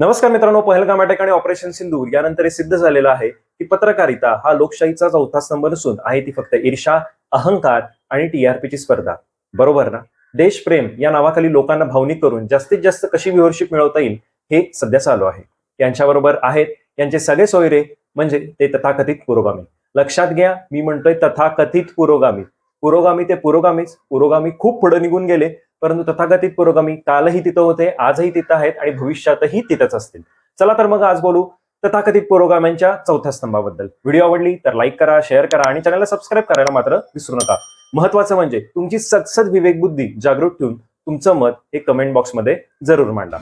नमस्कार मित्रांनो पहलगाम अटॅक आणि ऑपरेशन सिंधूर यानंतर हे सिद्ध झालेलं आहे की पत्रकारिता हा लोकशाहीचा चौथा स्तंभ नसून आहे ती फक्त ईर्षा अहंकार आणि टीआरपीची स्पर्धा. बरोबर ना? देशप्रेम या नावाखाली लोकांना भावनिक करून जास्तीत जास्त कशी व्ह्युअरशिप मिळवता येईल हे सध्या चालू आहे. यांच्याबरोबर आहेत यांचे सगळे सोयरे म्हणजे ते तथाकथित पुरोगामी. लक्षात घ्या मी म्हणतोय तथाकथित पुरोगामी. पुरोगामी ते पुरोगामीच. पुरोगामी खूप पुढे निघून गेले परंतु तथाकथित पुरोगामी कालही तिथं होते आजही तिथं आहेत आणि भविष्यातही तिथंच असतील. चला तर मग आज बोलू तथाकथित पुरोगाम्यांच्या चौथ्या स्तंभाबद्दल. व्हिडिओ आवडली तर लाईक करा शेअर करा आणि चॅनलला सबस्क्राईब करायला मात्र विसरू नका. महत्वाचं म्हणजे तुमची सतसत विवेक बुद्धी जागृत ठेवून तुमचं मत हे कमेंट बॉक्समध्ये जरूर मांडा.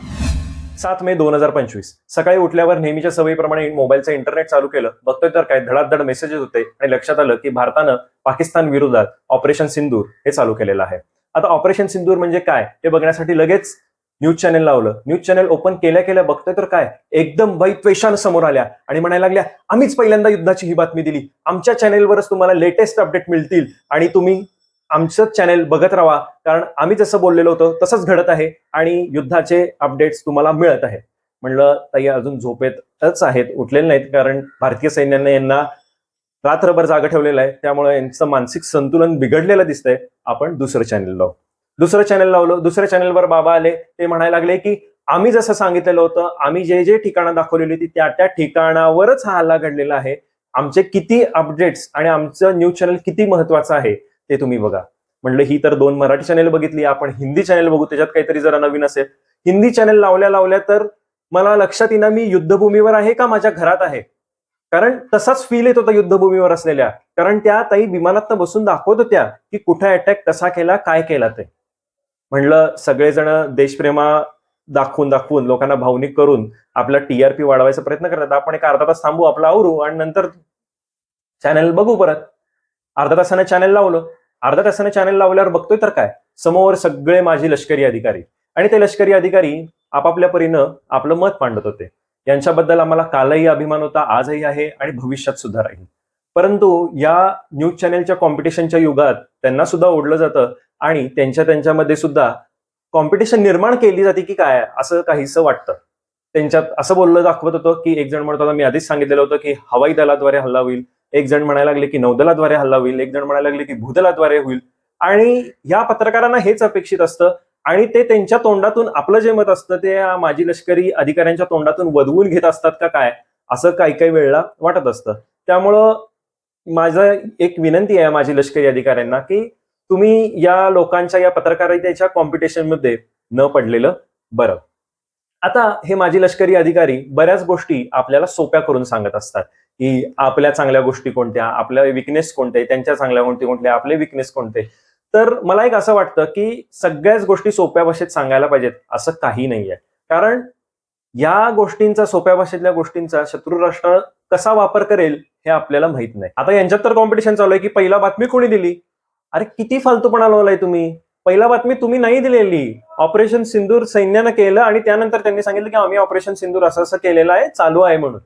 सात मे दोन हजार पंचवीस. सकाळी उठल्यावर नेहमीच्या सवयीप्रमाणे मोबाईलचं इंटरनेट चालू केलं. बघतोय तर काय धडाधड मेसेजेस होते आणि लक्षात आलं की भारतानं पाकिस्तान विरोधात ऑपरेशन सिंदूर हे चालू केलेलं आहे. आता ऑपरेशन सिंदूर म्हणजे काय? हे बघण्यासाठी लगेच न्यूज चॅनेल लावलं. न्यूज चॅनेल ओपन केल्या केल्या बघतोय तर काय? एकदम वैत्वेषानं समोर आल्या आणि म्हणायला लागल्या आम्हीच पहिल्यांदा युद्धाची ही बातमी दिली. आमच्या चॅनेलवरच तुम्हाला लेटेस्ट अपडेट मिळतील आणि तुम्ही आमचंच चॅनेल बघत राहा. कारण आम्ही जसं बोललेलो होतो तसंच घडत आहे आणि युद्धाचे अपडेट्स तुम्हाला मिळत आहेत. म्हणलं ताई अजून झोपेतच आहेत. उठलेले नाहीत कारण भारतीय सैन्याने यांना रात्रभर जागा ठेवलेलं आहे. त्यामुळे यांचं मानसिक संतुलन बिघडलेलं दिसतंय. आपण दुसरं चॅनल लावू. दुसरं चॅनल लावलं. दुसऱ्या चॅनलवर बाबा आले. ते म्हणायला लागले की आम्ही जसं सांगितलेलं होतं आम्ही जे जे ठिकाणं दाखवलेली होती त्या त्या ठिकाणावरच हा हल्ला घडलेला आहे. आमचे किती अपडेट्स आणि आमचं न्यूज चॅनल किती महत्वाचं आहे ते तुम्ही बघा. म्हणलं ही तर दोन मराठी चॅनल बघितली. आपण हिंदी चॅनल बघू. त्याच्यात काहीतरी जरा नवीन असेल. हिंदी चॅनल लावल्या लावल्या तर मला लक्षात येईना मी युद्धभूमीवर आहे का माझ्या घरात आहे? कारण तसाच फील येत होता युद्धभूमीवर असलेल्या. कारण त्या ताई विमानात बसून दाखवत होत्या की कुठे अटॅक कसा केला काय केला ते. म्हणलं सगळेजण देशप्रेमा दाखवून दाखवून लोकांना भावनिक करून आपला टीआरपी वाढवायचा प्रयत्न करतात. आपण एक अर्धा तास थांबू आपला आवरू आणि नंतर चॅनल बघू परत. अर्धा तासाने चॅनल लावलं. अर्धा तासाने चॅनल लावल्यावर बघतोय तर काय? समोर सगळे माझे लष्करी अधिकारी. आणि ते लष्करी अधिकारी आपापल्या परीनं आपलं मत मांडत होते. यांच्याबद्दल आम्हाला कालही अभिमान होता आजही आहे आणि भविष्यात सुद्धा राहील. परंतु या न्यूज चॅनेलच्या कॉम्पिटिशनच्या युगात त्यांना सुद्धा ओढलं जातं आणि त्यांच्या त्यांच्यामध्ये सुद्धा कॉम्पिटिशन निर्माण केली जाते की काय असं काहीसं वाटतं. त्यांच्यात असं बोललं दाखवत होतं की एक जण म्हणत होता मी आधीच सांगितलेलं होतं की हवाई दलाद्वारे हल्ला होईल एक जण म्हणायला लागले की नौदलाद्वारे हल्ला होईल एक जण म्हणायला लागले की भूदलाद्वारे होईल. आणि या पत्रकारांना हेच अपेक्षित असतं आणि ते त्यांच्या तोंडातून आपलं जे मत असतं ते या माजी लष्करी अधिकाऱ्यांच्या तोंडातून वधवून घेत असतात का काय? असं काही काही वेळेला वाटत असतं. त्यामुळं माझं एक विनंती आहे माझी लष्करी अधिकाऱ्यांना की तुम्ही या लोकांच्या या पत्रकारितेच्या कॉम्पिटिशनमध्ये न पडलेलं बरं. आता हे माजी लष्करी अधिकारी बऱ्याच गोष्टी आपल्याला सोप्या करून सांगत असतात की आपल्या चांगल्या गोष्टी कोणत्या आपल्या विकनेस कोणते त्यांच्या चांगल्या गोष्टी कोणत्या आपले विकनेस कोणते. तर मला एक असं वाटतं की सगळ्याच गोष्टी सोप्या भाषेत सांगायला पाहिजेत असं काही नाहीये. कारण या गोष्टींचा सोप्या भाषेतल्या गोष्टींचा शत्रू राष्ट्र कसा वापर करेल हे आपल्याला माहीत नाही. आता यांच्यात तर कॉम्पिटिशन चालू आहे की पहिला बातमी कोणी दिली? अरे किती फालतूपणा लावलाय तुम्ही? पहिला बातमी तुम्ही नाही दिलेली. ऑपरेशन सिंदूर सैन्यानं केलं आणि त्यानंतर त्यांनी सांगितलं की आम्ही ऑपरेशन सिंदूर असं असं केलेलं आहे चालू आहे म्हणून.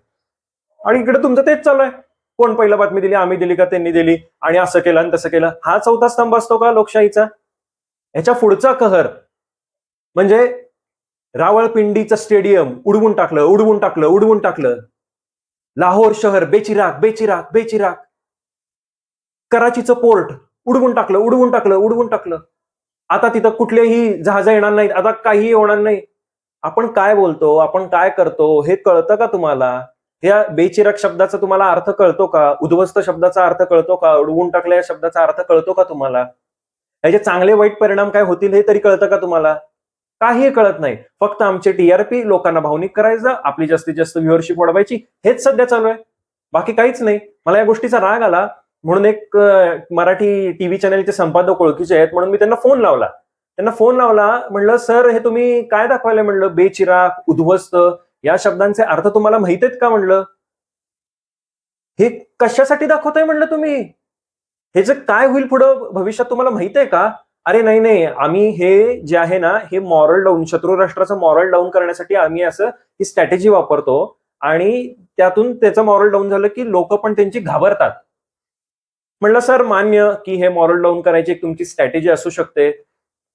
आणि इकडे तुमचं तेच चालू आहे. कोण पहिला बातमी दिली? आम्ही दिली का? त्यांनी दिली. आणि असं केलं आणि तसं केलं. हा चौथा स्तंभ असतो का लोकशाहीचा? ह्याच्या पुढचा कहर म्हणजे रावळपिंडीचं स्टेडियम उडवून टाकलं उडवून टाकलं उडवून टाकलं. लाहोर शहर बेचिराग बेचिराग बेचिराग कराचीचं पोर्ट उडवून टाकलं उडवून टाकलं उडवून टाकलं. आता तिथं कुठलेही जहाज येणार नाहीत. आता काहीही होणार नाही. आपण काय बोलतो? आपण काय करतो? हे कळतं का तुम्हाला? या बेचिराग शब्दाचा तुम्हाला अर्थ कळतो का? उद्ध्वस्त शब्दाचा अर्थ कळतो का? उडवून टाकल्या या शब्दाचा अर्थ कळतो का तुम्हाला? याचे चांगले वाईट परिणाम काय होतील हे तरी कळतं का तुम्हाला? काही कळत नाही. फक्त आमचे टीआरपी लोकांना भावनिक करायचं आपली जास्तीत जास्त व्ह्युअरशिप वाढवायची हेच सध्या चालू आहे. बाकी काहीच नाही. मला या गोष्टीचा राग आला. म्हणून एक मराठी टीव्ही चॅनलचे संपादक ओळखीचे आहेत म्हणून मी त्यांना फोन लावला. त्यांना फोन लावला म्हणलं सर हे तुम्ही काय दाखवायला म्हणलं? बेचिराग उद्ध्वस्त या शब्दांचे अर्थ तुम्हाला माहीत आहेत का म्हणलं? हे कशासाठी दाखवताय म्हणलं तुम्ही? हे जे काय होईल पुढं भविष्यात तुम्हाला माहीत आहे का? अरे नाही नाही. आम्ही हे जे आहे ना हे मॉरल डाऊन शत्रू राष्ट्राचं मॉरल डाऊन करण्यासाठी आम्ही असं ही स्ट्रॅटेजी वापरतो आणि त्यातून त्याचं मॉरल डाऊन झालं की लोक पण त्यांची घाबरतात. म्हणलं सर मान्य की हे मॉरल डाऊन करायची एक तुमची स्ट्रॅटेजी असू शकते.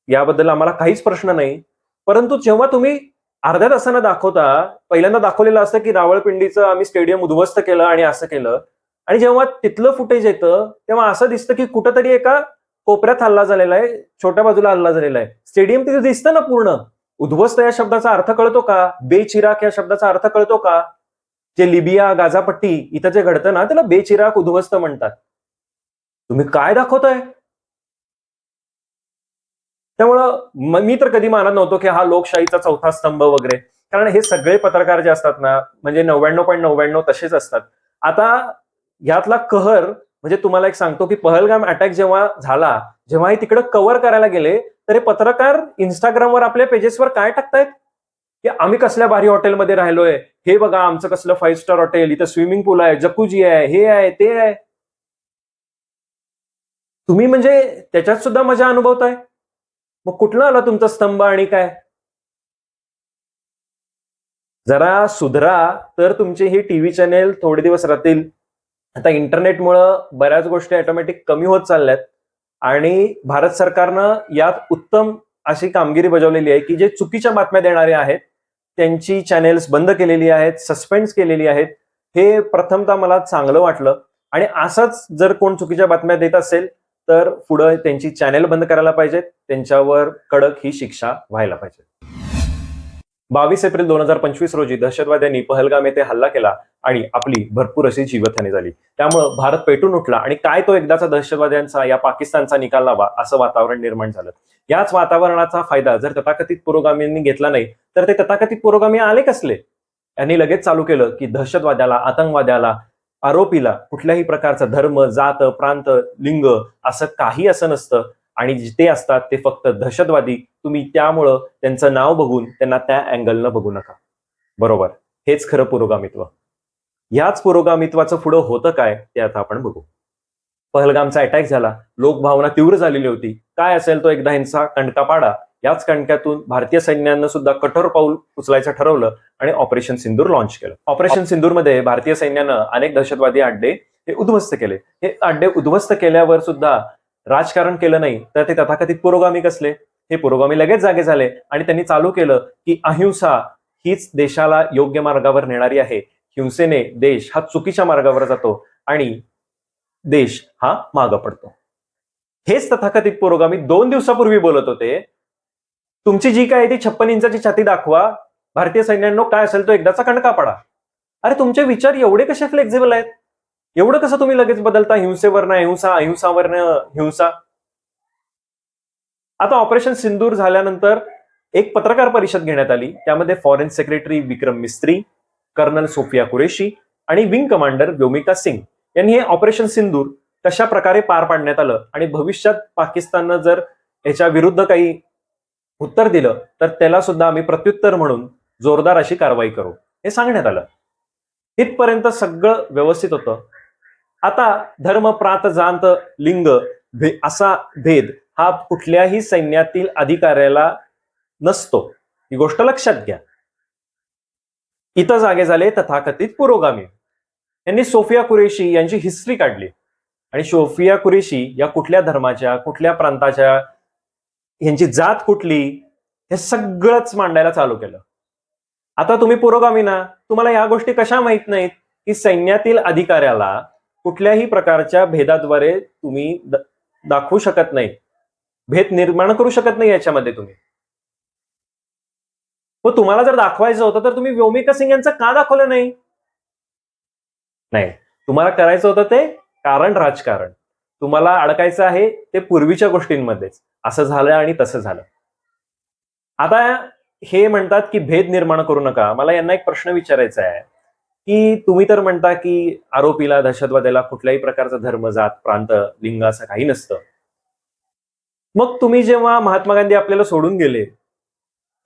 याबद्दल आम्हाला काहीच प्रश्न नाही. परंतु जेव्हा तुम्ही अर्ध्या तासानं दाखवता पहिल्यांदा दाखवलेलं असतं की रावळपिंडीचं आम्ही स्टेडियम उद्ध्वस्त केलं आणि असं केलं. आणि जेव्हा तिथलं फुटेज येतं तेव्हा असं दिसतं की कुठंतरी एका कोपऱ्यात हल्ला झालेला आहे छोट्या बाजूला हल्ला झालेला आहे. स्टेडियम तिथे दिसतं ना पूर्ण. उद्ध्वस्त या शब्दाचा अर्थ कळतो का? बेचिराक या शब्दाचा अर्थ कळतो का? जे लिबिया गाझापट्टी इथं जे घडतं ना त्याला बेचिराक उद्ध्वस्त म्हणतात. तुम्ही काय दाखवताय? त्यामुळं मी तर कधी मानत नव्हतो की हा लोकशाहीचा चौथा स्तंभ वगैरे. कारण हे सगळे पत्रकार जे असतात ना म्हणजे नव्याण्णव पॉईंट नव्याण्णव तसेच असतात. आता यातला कहर म्हणजे तुम्हाला एक सांगतो की पहलगाम अटॅक जेव्हा झाला जेव्हा हे तिकडे कव्हर करायला गेले तर हे पत्रकार इंस्टाग्रामवर आपल्या पेजेसवर काय टाकतायत? की आम्ही कसल्या भारी हॉटेलमध्ये राहिलोय? हे बघा आमचं कसलं फाईव्ह स्टार हॉटेल इथं स्विमिंग पूल आहे जकुजी आहे हे आहे ते आहे. तुम्ही म्हणजे त्याच्यात सुद्धा मजा अनुभवताय? मग कुठला आला तुमचा स्तंभ आणि काय? जरा सुधरा तर तुमचे ही टीव्ही चॅनेल थोडे दिवस राहतील आता इंटरनेटमुळं बऱ्याच गोष्टी ऑटोमॅटिक कमी होत चालल्यात. आणि भारत सरकारनं यात उत्तम अशी कामगिरी बजावलेली आहे की जे चुकीच्या बातम्या देणारे आहेत त्यांची चॅनेल्स बंद केलेली आहेत सस्पेंड केलेली आहेत हे प्रथमतः मला चांगलं वाटलं. आणि असंच जर कोण चुकीच्या बातम्या देत असेल तर पुढं त्यांची चॅनेल बंद करायला पाहिजेत. त्यांच्यावर कडक ही शिक्षा व्हायला पाहिजे. बावीस एप्रिल दोन हजार पंचवीस रोजी दहशतवाद्यांनी पहलगाम येथे हल्ला केला आणि आपली भरपूर अशी जीवितहानी झाली. त्यामुळं भारत पेटून उठला आणि काय तो एकदाचा दहशतवाद्यांचा या पाकिस्तानचा निकाल लावा असं वातावरण निर्माण झालं. याच वातावरणाचा फायदा जर तथाकथित पुरोगामींनी घेतला नाही तर ते तथाकथित पुरोगामी आले कसले? यांनी लगेच चालू केलं की दहशतवाद्याला आतंकवाद्याला आरोपीला कुठल्याही प्रकारचा धर्म जात प्रांत लिंग असं काही असं नसतं. आणि जिथे ते असतात ते फक्त दहशतवादी. तुम्ही त्यामुळं त्यांचं नाव बघून त्यांना त्या अँगलनं बघू नका. बरोबर? हेच खरं पुरोगामित्व. याच पुरोगामित्वाचं पुढं होतं काय ते आता आपण बघू. पहलगामचा अटॅक झाला. लोकभावना तीव्र झालेली होती. काय असेल तो एकदा हिंसा कणका याच कणक्यातून भारतीय सैन्यानं सुद्धा कठोर पाऊल उचलायचं ठरवलं आणि ऑपरेशन सिंदूर लॉन्च केलं. ऑपरेशन सिंदूरमध्ये भारतीय सैन्यानं अनेक दहशतवादी अड्डे हे उद्ध्वस्त केले. हे अड्डे उद्ध्वस्त केल्यावर सुद्धा राजकारण केलं नाही तर ते तथाकथित पुरोगामी कसले? हे पुरोगामी लगेच जागे झाले आणि त्यांनी चालू केलं की अहिंसा हीच देशाला योग्य मार्गावर नेणारी आहे. हिंसेने देश हा चुकीच्या मार्गावर जातो आणि देश हा मागं पडतो. हेच तथाकथित पुरोगामी दोन दिवसापूर्वी बोलत होते. तुमची जी काय आहे ती छप्पन इंचाची छाती दाखवा. भारतीय सैन्यांनो काय असेल तो एकदाचा कणका पडा. अरे तुमचे विचार एवढे कसे फ्लेक्झिबल आहेत? एवढं कसं तुम्ही लगेच बदलता? हिंसेवरनं अहिंसा अहिंसावरनं हिंसा? आता ऑपरेशन सिंदूर झाल्यानंतर एक पत्रकार परिषद घेण्यात आली. त्यामध्ये foreign secretary Vikram Misri colonel Sofiya Qureshi आणि विंग कमांडर व्योमिका सिंग यांनी हे ऑपरेशन सिंदूर कशा प्रकारे पार पाडण्यात आलं? आणि भविष्यात पाकिस्ताननं जर याच्या विरुद्ध काही उत्तर दिलं तर त्याला सुद्धा आम्ही प्रत्युत्तर म्हणून जोरदार अशी कारवाई करू हे सांगण्यात आलं. इथपर्यंत सगळं व्यवस्थित होतं. आता धर्म प्रांत जांत लिंग भे असा भेद हा कुठल्याही सैन्यातील अधिकाऱ्याला नसतो. ही गोष्ट लक्षात घ्या. इथं जागे झाले तथाकथित पुरोगामी. यांनी सोफिया कुरेशी यांची हिस्ट्री काढली. आणि सोफिया कुरेशी या कुठल्या धर्माच्या कुठल्या प्रांताच्या यांची जात कुठली हे सगळंच मांडायला चालू केलं. आता तुम्ही पुरोगामी ना तुम्हाला या गोष्टी कशा माहीत नाहीत? की सैन्यातील अधिकाऱ्याला कुठल्याही प्रकारच्या भेदाद्वारे तुम्ही द- दाखवू शकत नाही भेद निर्माण करू शकत नाही याच्यामध्ये तुम्ही. मग तुम्हाला जर दाखवायचं होतं तर तुम्ही व्योमिका सिंग यांचं का दाखवलं नाही? नाही. तुम्हाला करायचं होतं ते कारण राजकारण. तुम्हाला अडकायचं आहे ते पूर्वीच्या गोष्टींमध्येच. असं झालं आणि तसं झालं. आता हे म्हणतात की भेद निर्माण करू नका. मला यांना एक प्रश्न विचारायचा आहे. की तुम्ही तर म्हणता की आरोपीला दहशतवाद्याला कुठल्याही प्रकारचा धर्म जात प्रांत लिंग असं काही नसतं. मग तुम्ही जेव्हा महात्मा गांधी आपल्याला सोडून गेले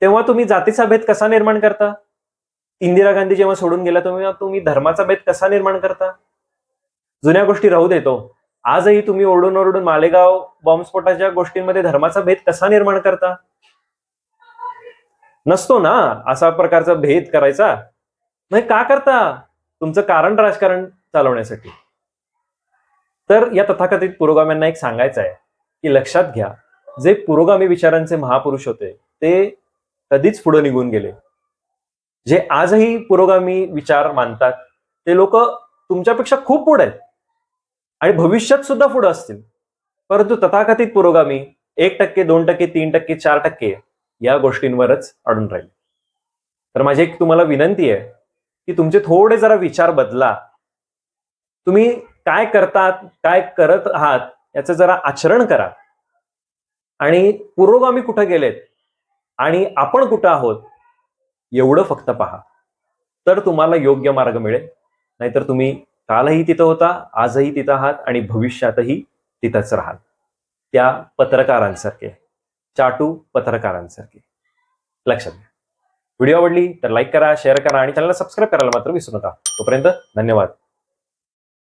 तेव्हा तुम्ही जातीचा भेद कसा निर्माण करता? इंदिरा गांधी जेव्हा सोडून गेला तेव्हा तुम्ही धर्माचा भेद कसा निर्माण करता? जुन्या गोष्टी राहू देतो आजही तुम्ही ओरडून ओरडून मालेगाव बॉम्बस्फोटाच्या गोष्टींमध्ये धर्माचा भेद कसा निर्माण करता? नसतो ना असा प्रकारचा भेद करायचा? म्हणजे का करता? तुमचं कारण राजकारण चालवण्यासाठी. तर या तथाकथित पुरोगाम्यांना एक सांगायचं आहे की लक्षात घ्या जे पुरोगामी विचारांचे महापुरुष होते ते कधीच पुढे निघून गेले. जे आजही पुरोगामी विचार मानतात ते लोक तुमच्यापेक्षा खूप पुढे आहेत. आणि भविष्यात सुद्धा पुढे असतील. परंतु तथाकथित पुरोगामी एक टक्के दोन टक्के तीन टक्के चार टक्के या गोष्टींवरच अडून राहील. तर माझी एक तुम्हाला विनंती आहे की तुमचे थोडे जरा विचार बदला. तुम्ही काय करतात काय करत आहात याचं जरा आचरण करा. आणि पुरोगामी कुठं गेलेत आणि आपण कुठं आहोत एवढं फक्त पहा. तर तुम्हाला योग्य मार्ग मिळेल. नाहीतर तुम्ही कालही तिथं होता आजही तिथं आहात आणि भविष्यातही तिथंच राहाल. त्या पत्रकारांसारखे चाटू पत्रकारांसारखे. लक्षात घ्या. व्हिडिओ आवडली तर लाईक करा शेअर करा आणि चॅनलला सबस्क्राईब करायला मात्र विसरू नका. तोपर्यंत धन्यवाद.